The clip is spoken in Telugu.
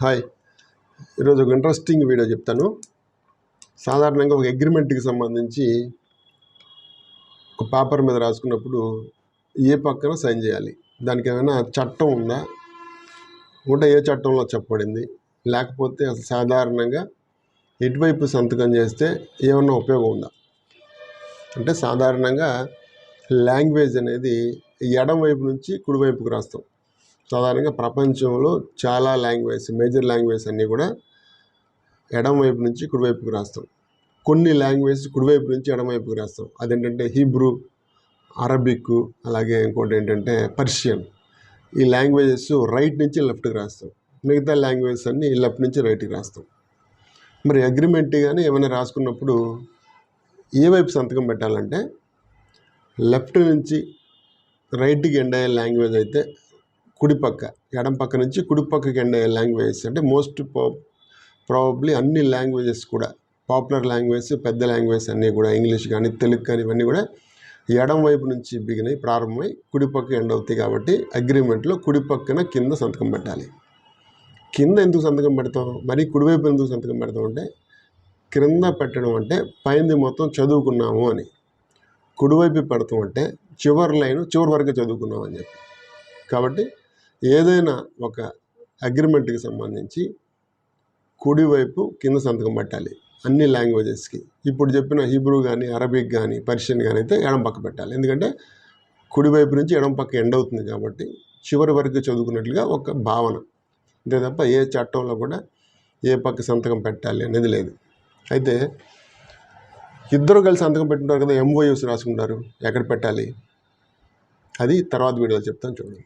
హాయ్. ఈరోజు ఒక ఇంట్రెస్టింగ్ వీడియో చెప్తాను. సాధారణంగా ఒక అగ్రిమెంట్కి సంబంధించి ఒక పేపర్ మీద రాసుకున్నప్పుడు ఏ పక్కన సైన్ చేయాలి? దానికి ఏమైనా చట్టం ఉందా? ఉంటే ఏ చట్టంలో చెప్పబడింది? లేకపోతే అసలు సాధారణంగా ఎటువైపు సంతకం చేస్తే ఏమన్నా ఉపయోగం ఉందా? అంటే సాధారణంగా లాంగ్వేజ్ అనేది ఎడం వైపు నుంచి కుడివైపుకు రాస్తాం. సాధారణంగా ప్రపంచంలో చాలా లాంగ్వేజ్ మేజర్ లాంగ్వేజ్ అన్నీ కూడా ఎడం వైపు నుంచి కుడివైపుకి రాస్తాం. కొన్ని లాంగ్వేజ్ కుడివైపు నుంచి ఎడమవైపుకి రాస్తాం. అదేంటంటే హీబ్రూ అరబిక్ అలాగే ఇంకోటి ఏంటంటే పర్షియన్. ఈ లాంగ్వేజెస్ రైట్ నుంచి లెఫ్ట్కి రాస్తాం. మిగతా లాంగ్వేజెస్ అన్నీ లెఫ్ట్ నుంచి రైట్కి రాస్తాం. మరి అగ్రిమెంట్ కానీ ఏమైనా రాసుకున్నప్పుడు ఏ వైపు సంతకం పెట్టాలంటే లెఫ్ట్ నుంచి రైట్కి ఎండ్ అయ్యే లాంగ్వేజ్ అయితే కుడి పక్క ఎడం పక్క నుంచి కుడి పక్కకి ఎండ్ అయ్యే లాంగ్వేజెస్. అంటే మోస్ట్ ప్రాబబ్లీ అన్ని లాంగ్వేజెస్ కూడా పాపులర్ లాంగ్వేజ్ పెద్ద లాంగ్వేజ్ అన్నీ కూడా ఇంగ్లీష్ కానీ తెలుగు కానీ ఇవన్నీ కూడా ఎడం వైపు నుంచి బిగినై ప్రారంభమై కుడి పక్క ఎండ్ అవుతాయి కాబట్టి అగ్రిమెంట్లో కుడి పక్కన కింద సంతకం పెట్టాలి. కింద ఎందుకు సంతకం పెడతాం మరి కుడివైపు ఎందుకు సంతకం పెడతాం అంటే క్రింద పెట్టడం అంటే పైంది మొత్తం చదువుకున్నాము అని. కుడివైపు పెడతాం అంటే చివరి లైన్ చివరి వరకు చదువుకున్నాం అని చెప్పి. కాబట్టి ఏదైనా ఒక అగ్రిమెంట్కి సంబంధించి కుడివైపు కింద సంతకం పెట్టాలి. అన్ని లాంగ్వేజెస్కి. ఇప్పుడు చెప్పిన హీబ్రూ కానీ అరబిక్ కానీ పర్షియన్ కానీ అయితే ఎడం పక్క పెట్టాలి. ఎందుకంటే కుడివైపు నుంచి ఎడం పక్క ఎండ్ అవుతుంది కాబట్టి చివరి వరకు చదువుకున్నట్లుగా ఒక భావన. అంతే తప్ప ఏ చట్టంలో కూడా ఏ పక్క సంతకం పెట్టాలి అనేది లేదు. అయితే ఇద్దరు కలిసి సంతకం పెట్టుకుంటారు కదా ఎంఓయూస్ రాసుకుంటారు. ఎక్కడ పెట్టాలి? అది తర్వాత వీడియోలో చెప్తాను చూడండి.